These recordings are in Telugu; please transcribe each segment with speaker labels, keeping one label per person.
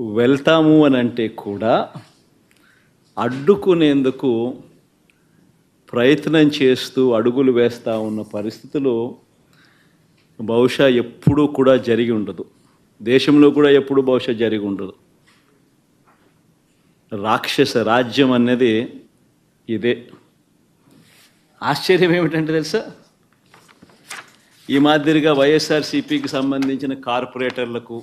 Speaker 1: వెళ్తాము అని అంటే కూడా అడ్డుకునేందుకు ప్రయత్నం చేస్తూ అడుగులు వేస్తూ ఉన్న పరిస్థితులు బహుశా ఎప్పుడూ కూడా జరిగి ఉండదు. దేశంలో కూడా ఎప్పుడు బహుశా జరిగి ఉండదు. రాక్షస రాజ్యం అనేది ఇదే. ఆశ్చర్యం ఏమిటంటే తెలుసా? ఈ మాదిరిగా వైఎస్ఆర్సీపీకి సంబంధించిన కార్పొరేటర్లకు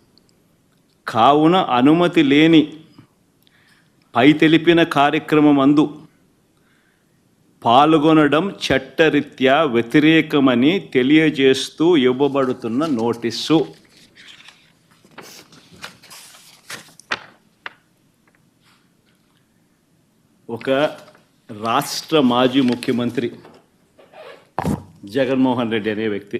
Speaker 1: కావున అనుమతి లేని పై తెలిపిన కార్యక్రమం అందు పాల్గొనడం చట్టరీత్యా వ్యతిరేకమని తెలియజేస్తూ ఇవ్వబడుతున్న నోటీసు. ఒక రాష్ట్ర మాజీ ముఖ్యమంత్రి జగన్మోహన్ రెడ్డి అనే వ్యక్తి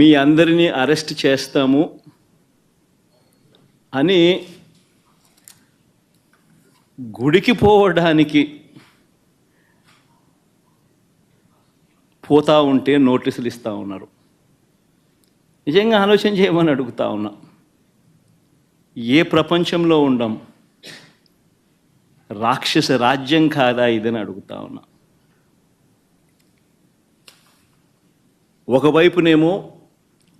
Speaker 1: మీ అందరినీ అరెస్ట్ చేస్తాము అని గుడికి పోవడానికి పోతా ఉంటే నోటీసులు ఇస్తూ ఉన్నారు. నిజంగా ఆలోచన చేయమని అడుగుతా ఉన్నా. ఏ ప్రపంచంలో ఉండం? రాక్షస రాజ్యం కాదా ఇదని అడుగుతా ఉన్నా. ఒకవైపునేమో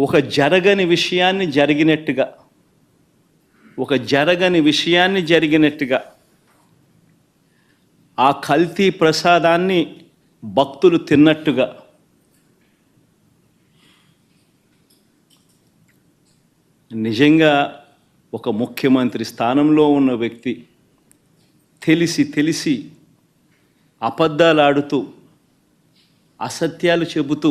Speaker 1: ఒక జరగని విషయాన్ని జరిగినట్టుగా ఒక జరగని విషయాన్ని జరిగినట్టుగా ఆ కల్తీ ప్రసాదాన్ని భక్తులు తిన్నట్టుగా నిజంగా ఒక ముఖ్యమంత్రి స్థానంలో ఉన్న వ్యక్తి తెలిసి తెలిసి అబద్ధాలు ఆడుతూ అసత్యాలు చెబుతూ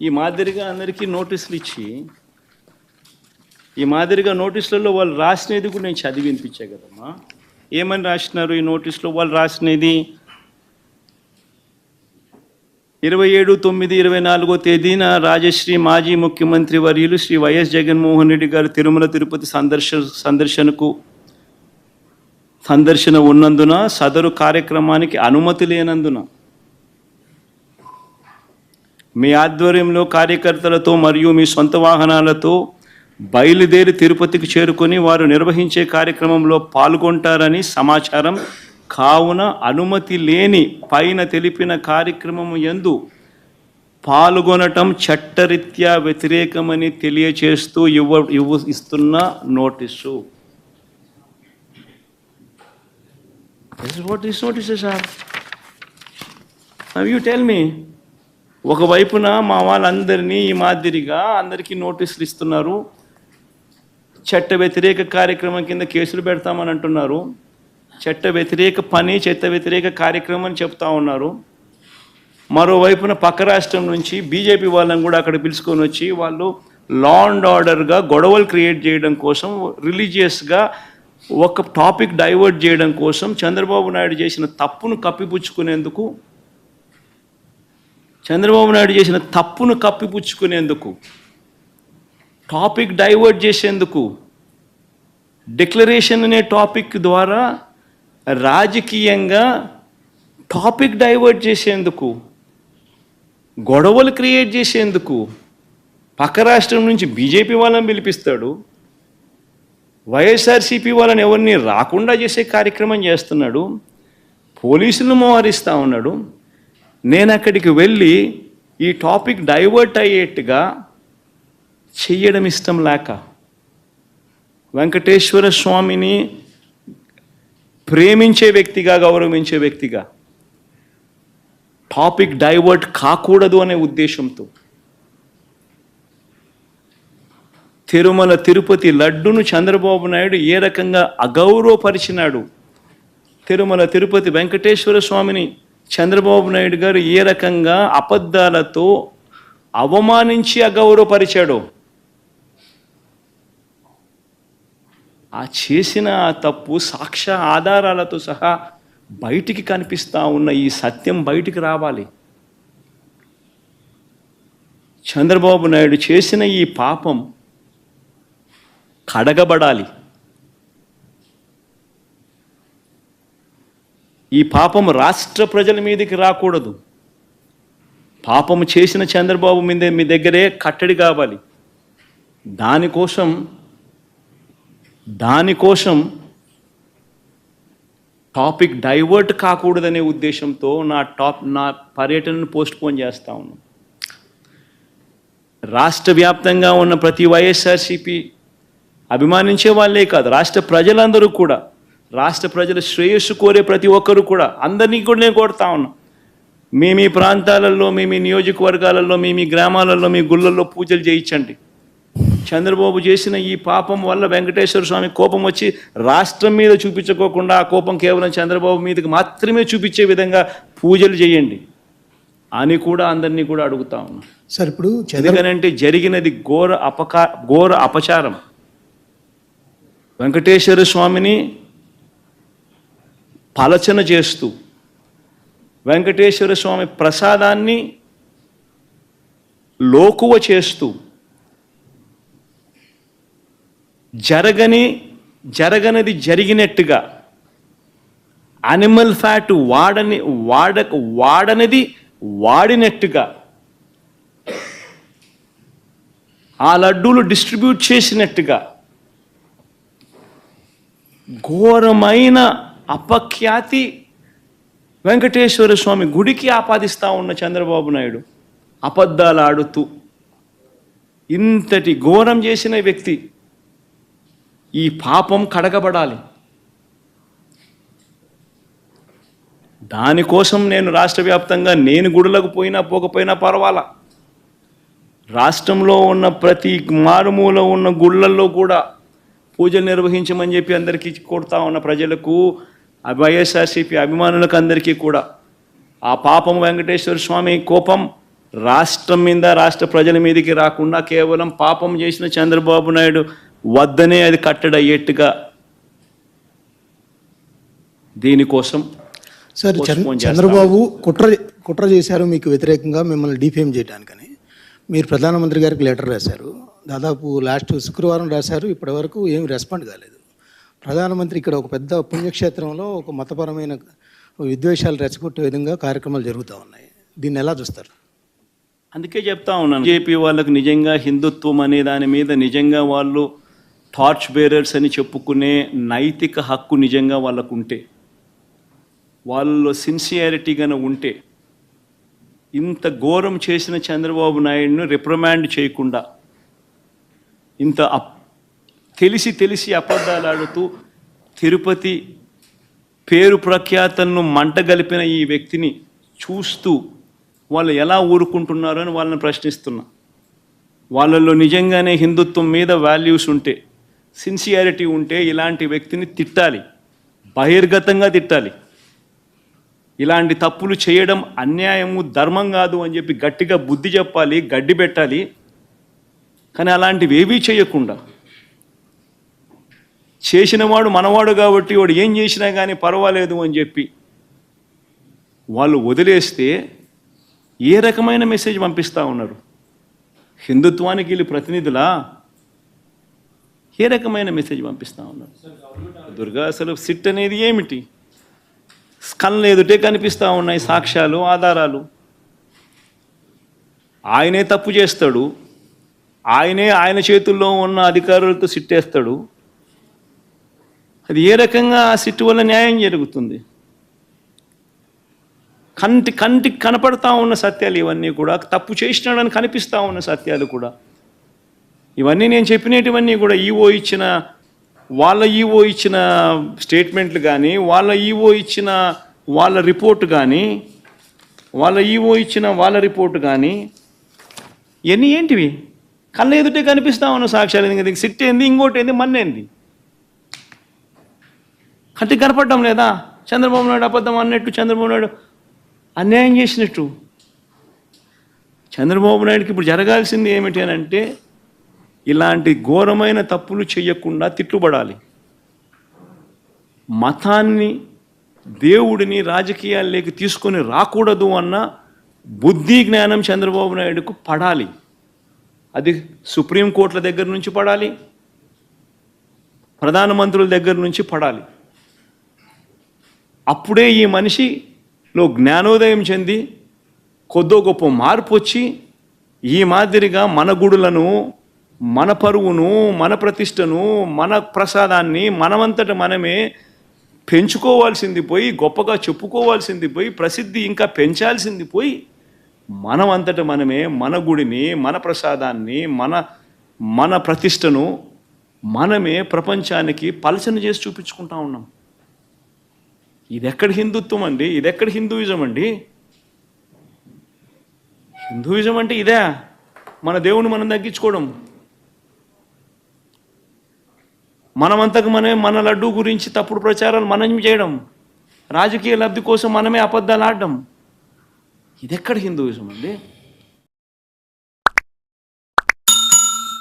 Speaker 1: ఈ మాదిరిగా అందరికీ నోటీసులు ఇచ్చి ఈ మాదిరిగా నోటీసులలో వాళ్ళు రాసినది కూడా నేను చదివి వినిపించా కదమ్మా. ఏమని రాసినారు ఈ నోటీసులో? వాళ్ళు రాసినది ఇరవై ఏడు తొమ్మిది ఇరవై నాలుగో తేదీన రాజశ్రీ మాజీ ముఖ్యమంత్రి వర్యులు శ్రీ వైఎస్ జగన్మోహన్ రెడ్డి గారు తిరుమల తిరుపతి సందర్శ సందర్శనకు సందర్శన ఉన్నందున సదరు కార్యక్రమానికి అనుమతి లేనందున మీ ఆధ్వర్యంలో కార్యకర్తలతో మరియు మీ సొంత వాహనాలతో బయలుదేరి తిరుపతికి చేరుకొని వారు నిర్వహించే కార్యక్రమంలో పాల్గొంటారని సమాచారం. కావున అనుమతి లేని పైన తెలిపిన కార్యక్రమం యందు పాల్గొనటం చట్టరీత్యా వ్యతిరేకమని తెలియచేస్తూ ఇవ్వ ఇవ్వ ఇస్తున్న notice. This sir what these notices are. ఒకవైపున మా వాళ్ళందరినీ ఈ మాదిరిగా అందరికీ నోటీసులు ఇస్తున్నారు. చట్ట వ్యతిరేక కార్యక్రమం కింద కేసులు పెడతామని అంటున్నారు. చట్ట వ్యతిరేక పని చట్ట వ్యతిరేక కార్యక్రమం అని చెప్తా ఉన్నారు. మరోవైపున పక్క రాష్ట్రం నుంచి బీజేపీ వాళ్ళని కూడా అక్కడ పిలుచుకొని వచ్చి వాళ్ళు లా అండ్ ఆర్డర్గా గొడవలు క్రియేట్ చేయడం కోసం రిలీజియస్గా ఒక టాపిక్ డైవర్ట్ చేయడం కోసం చంద్రబాబు నాయుడు చేసిన తప్పును కప్పిపుచ్చుకునేందుకు చంద్రబాబు నాయుడు చేసిన తప్పును కప్పిపుచ్చుకునేందుకు టాపిక్ డైవర్ట్ చేసేందుకు డిక్లరేషన్ అనే టాపిక్ ద్వారా రాజకీయంగా టాపిక్ డైవర్ట్ చేసేందుకు గొడవలు క్రియేట్ చేసేందుకు పక్క రాష్ట్రం నుంచి బీజేపీ వాళ్ళని పిలిపిస్తాడు. వైఎస్ఆర్సీపీ వాళ్ళని ఎవరిని రాకుండా చేసే కార్యక్రమం చేస్తున్నాడు. పోలీసులను మోహరిస్తూ ఉన్నాడు. నేను అక్కడికి వెళ్ళి ఈ టాపిక్ డైవర్ట్ అయ్యేట్టుగా చెయ్యడం ఇష్టం లేక వెంకటేశ్వర స్వామిని ప్రేమించే వ్యక్తిగా గౌరవించే వ్యక్తిగా టాపిక్ డైవర్ట్ కాకూడదు అనే ఉద్దేశంతో తిరుమల తిరుపతి లడ్డును చంద్రబాబు నాయుడు ఏ రకంగా అగౌరవపరిచినాడు తిరుమల తిరుపతి వెంకటేశ్వర స్వామిని చంద్రబాబు నాయుడు గారు ఏ రకంగా అబద్ధాలతో అవమానించి అగౌరవపరిచాడో ఆ చేసిన ఆ తప్పు సాక్ష్య ఆధారాలతో సహా బయటికి కనిపిస్తా ఉన్న ఈ సత్యం బయటికి రావాలి. చంద్రబాబు నాయుడు చేసిన ఈ పాపం కడగబడాలి. ఈ పాపం రాష్ట్ర ప్రజల మీదకి రాకూడదు. పాపము చేసిన చంద్రబాబు మీద మీ దగ్గరే కట్టడి కావాలి. దానికోసం దానికోసం టాపిక్ డైవర్ట్ కాకూడదనే ఉద్దేశంతో నా టాప్ నా పర్యటనను పోస్ట్పోన్ చేస్తా ఉన్నాను రాష్ట్ర వ్యాప్తంగా ఉన్న ప్రతి వైఎస్ఆర్సిపి అభిమానించే వాళ్ళే కాదు రాష్ట్ర ప్రజలందరూ కూడా రాష్ట్ర ప్రజల శ్రేయస్సు కోరే ప్రతి ఒక్కరు కూడా అందరినీ కూడా నేను కోరుతా ఉన్నా. మీ మీ ప్రాంతాలలో మీ మీ నియోజకవర్గాలలో మీ మీ గ్రామాలలో మీ గుళ్ళల్లో పూజలు చేయించండి. చంద్రబాబు చేసిన ఈ పాపం వల్ల వెంకటేశ్వర స్వామి కోపం వచ్చి రాష్ట్రం మీద చూపించుకోకుండా ఆ కోపం కేవలం చంద్రబాబు మీదకి మాత్రమే చూపించే విధంగా పూజలు చేయండి అని కూడా అందరినీ కూడా అడుగుతా ఉన్నా.
Speaker 2: సార్ ఇప్పుడు
Speaker 1: ఎందుకనంటే జరిగినది ఘోర అపకా ఘోర అపచారం. వెంకటేశ్వర స్వామిని పలచన చేస్తూ వెంకటేశ్వర స్వామి ప్రసాదాన్ని లోకువ చేస్తూ జరగని జరగనిది జరిగినట్టుగా అనిమల్ ఫ్యాట్ వాడని వాడ వాడనిది వాడినట్టుగా ఆ లడ్డూలు డిస్ట్రిబ్యూట్ చేసినట్టుగా ఘోరమైన అపఖ్యాతి వెంకటేశ్వర స్వామి గుడికి ఆపాదిస్తా ఉన్న చంద్రబాబు నాయుడు అబద్ధాలు ఆడుతూ ఇంతటి ఘోరం చేసిన వ్యక్తి ఈ పాపం కడగబడాలి. దానికోసం నేను రాష్ట్ర వ్యాప్తంగా నేను గుడులకు పోయినా పోకపోయినా పర్వాలా? రాష్ట్రంలో ఉన్న ప్రతి మారుమూల ఉన్న గుళ్ళల్లో కూడా పూజలు నిర్వహించమని చెప్పి అందరికీ కొడతా ఉన్న ప్రజలకు వైఎస్ఆర్సీపీ అభిమానులకు అందరికీ కూడా ఆ పాపం వెంకటేశ్వర స్వామి కోపం రాష్ట్రం మీద రాష్ట్ర ప్రజల మీదకి రాకుండా కేవలం పాపం చేసిన చంద్రబాబు నాయుడు వద్దనే అది కట్టడయ్యేట్టుగా దీనికోసం
Speaker 2: సార్. చంద్రబాబు కుట్ర కుట్ర చేశారు మీకు వ్యతిరేకంగా మిమ్మల్ని డిఫేమ్ చేయడానికని మీరు ప్రధానమంత్రి గారికి లెటర్ రాశారు. దాదాపు లాస్ట్ శుక్రవారం రాశారు. ఇప్పటి వరకు ఏం రెస్పాండ్ కాలేదు. ప్రధానమంత్రి ఇక్కడ ఒక పెద్ద పుణ్యక్షేత్రంలో ఒక మతపరమైన విద్వేషాలు రెచ్చగొట్టే విధంగా కార్యక్రమాలు జరుగుతూ ఉన్నాయి. దీన్ని ఎలా చూస్తారు?
Speaker 1: అందుకే చెప్తా ఉన్నాను. బీజేపీ వాళ్ళకు నిజంగా హిందుత్వం అనే దాని మీద నిజంగా వాళ్ళు టార్చ్ బేరర్స్ అని చెప్పుకునే నైతిక హక్కు నిజంగా వాళ్ళకు ఉంటే వాళ్ళు సిన్సియారిటీగానే ఉంటే ఇంత ఘోరం చేసిన చంద్రబాబు నాయుడును రిప్రమాండ్ చేయకుండా ఇంత అప్ తెలిసి తెలిసి అబద్ధాలు ఆడుతూ తిరుపతి పేరు ప్రఖ్యాతలను మంటగలిపిన ఈ వ్యక్తిని చూస్తూ వాళ్ళు ఎలా ఊరుకుంటున్నారు అని వాళ్ళని ప్రశ్నిస్తున్నా. వాళ్ళల్లో నిజంగానే హిందుత్వం మీద వాల్యూస్ ఉంటే సిన్సియారిటీ ఉంటే ఇలాంటి వ్యక్తిని తిట్టాలి. బహిర్గతంగా తిట్టాలి. ఇలాంటి తప్పులు చేయడం అన్యాయము ధర్మం కాదు అని చెప్పి గట్టిగా బుద్ధి చెప్పాలి గడ్డి పెట్టాలి. కానీ అలాంటివి ఏవీ చేయకుండా చేసినవాడు మనవాడు కాబట్టి వాడు ఏం చేసినా కానీ పర్వాలేదు అని చెప్పి వాళ్ళు వదిలేస్తే ఏ రకమైన మెసేజ్ పంపిస్తూ ఉన్నారు? హిందుత్వానికి వీళ్ళు ప్రతినిధులా? ఏ రకమైన మెసేజ్ పంపిస్తూ ఉన్నారు? దుర్గా అసలు సిట్ అనేది ఏమిటి? స్కల్ ఎదుటే కనిపిస్తూ ఉన్నాయి సాక్ష్యాలు ఆధారాలు. ఆయనే తప్పు చేస్తాడు. ఆయనే ఆయన చేతుల్లో ఉన్న అధికారులతో సిట్టేస్తాడు. అది ఏ రకంగా ఆ సిట్టు వల్ల న్యాయం జరుగుతుంది? కంటి కంటికి కనపడతా ఉన్న సత్యాలు ఇవన్నీ కూడా తప్పు చేసినాడని కనిపిస్తూ ఉన్న సత్యాలు కూడా. ఇవన్నీ నేను చెప్పినటువన్నీ కూడా ఈఓ ఇచ్చిన వాళ్ళ ఈఓ ఇచ్చిన స్టేట్మెంట్లు కానీ వాళ్ళ ఈఓ ఇచ్చిన వాళ్ళ రిపోర్ట్ కానీ వాళ్ళ ఈఓ ఇచ్చిన వాళ్ళ రిపోర్ట్ కానీ ఇవన్నీ ఏంటివి? కళ్ళ ఎదుటే కనిపిస్తా ఉన్న సాక్ష్యాలు. సిట్ ఏంది ఇంకోటి ఏంది మన్నేంది? కంటికి కనపడడం లేదా చంద్రబాబు నాయుడు అబద్ధం అన్నట్టు చంద్రబాబు నాయుడు అన్యాయం చేసినట్టు. చంద్రబాబు నాయుడుకి ఇప్పుడు జరగాల్సింది ఏమిటి అని అంటే ఇలాంటి ఘోరమైన తప్పులు చేయకుండా తిట్టుబడాలి. మతాన్ని దేవుడిని రాజకీయాల్లోకి తీసుకొని రాకూడదు అన్న బుద్ధి జ్ఞానం చంద్రబాబు నాయుడుకు పడాలి. అది సుప్రీంకోర్టుల దగ్గర నుంచి పడాలి. ప్రధానమంత్రుల దగ్గర నుంచి పడాలి. అప్పుడే ఈ మనిషిలో జ్ఞానోదయం చెంది కొద్దో గొప్ప మార్పు వచ్చి ఈ మాదిరిగా మన గుడులను మన పరువును మన ప్రతిష్టను మన ప్రసాదాన్ని మనమంతట మనమే పెంచుకోవాల్సింది పోయి గొప్పగా చెప్పుకోవాల్సింది పోయి ప్రసిద్ధి ఇంకా పెంచాల్సింది పోయి మనం అంతట మనమే మన గుడిని మన ప్రసాదాన్ని మన మన ప్రతిష్టను మనమే ప్రపంచానికి పలచన చేసి చూపించుకుంటా ఉన్నాం. ఇది ఎక్కడ హిందుత్వం అండి? ఇది ఎక్కడ హిందూయిజం అండి? హిందూయిజం అంటే ఇదే. మన దేవుని మనం తగ్గించుకోవడం. మనమంతకు మనమే మన లడ్డు గురించి తప్పుడు ప్రచారాలు మనం చేయడం. రాజకీయ లబ్ధి కోసం మనమే అబద్ధాలు ఆడడం. ఇది ఎక్కడ హిందూయిజం అండి?